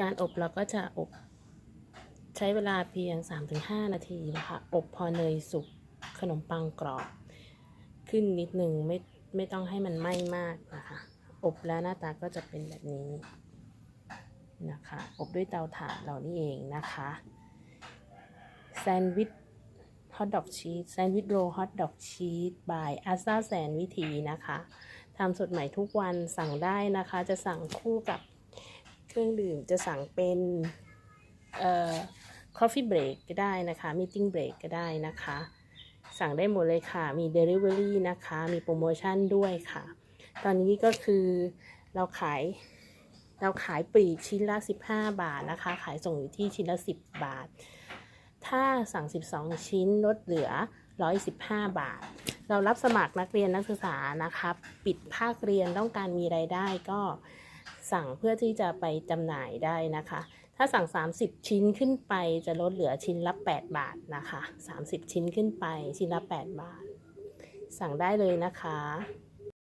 การอบเราก็จะอบใช้เวลาเพียง 3-5 นาทีนะคะ อบพอเนยสุกขนมปังกรอบ ขึ้นนิดหนึ่งไม่ไม่ต้องให้มันไหม้มากนะคะ อบแล้วหน้าตาก็จะเป็นแบบนี้นะคะ อบด้วยเตาถ่านเรานี่เองนะคะ แซนด์วิชฮอทดอกชีสแซนด์วิชโรฮอทดอกชีสบายอาซาแซนวิธีนะคะทำสดใหม่ทุกวันสั่งได้นะคะ จะสั่งคู่กับ เครื่องดื่มจะสั่งเป็นเอ่อ coffee break ก็ได้นะคะ meeting break ก็ได้นะคะ สั่งได้หมดเลยค่ะ มี Delivery นะคะ มีโปรโมชั่นด้วยค่ะ ตอนนี้ก็คือเราขายเราขายปลีกชิ้นละ 15 บาทนะคะ ขายส่งอยู่ที่ชิ้นละ 10 บาท ถ้าสั่ง 12 ชิ้นลดเหลือ 115 บาท เรารับสมัครนักเรียนนักศึกษานะคะ ปิดภาคเรียนต้องการมีไรายได้ก็ สั่งเพื่อที่จะไปจำหน่ายได้นะคะ ถ้าสั่ง 30 ชิ้นขึ้นไปจะลดเหลือชิ้นละ 8 บาทนะคะ 30 ชิ้นขึ้นไปชิ้นละ 8 บาท สั่งได้เลยนะคะ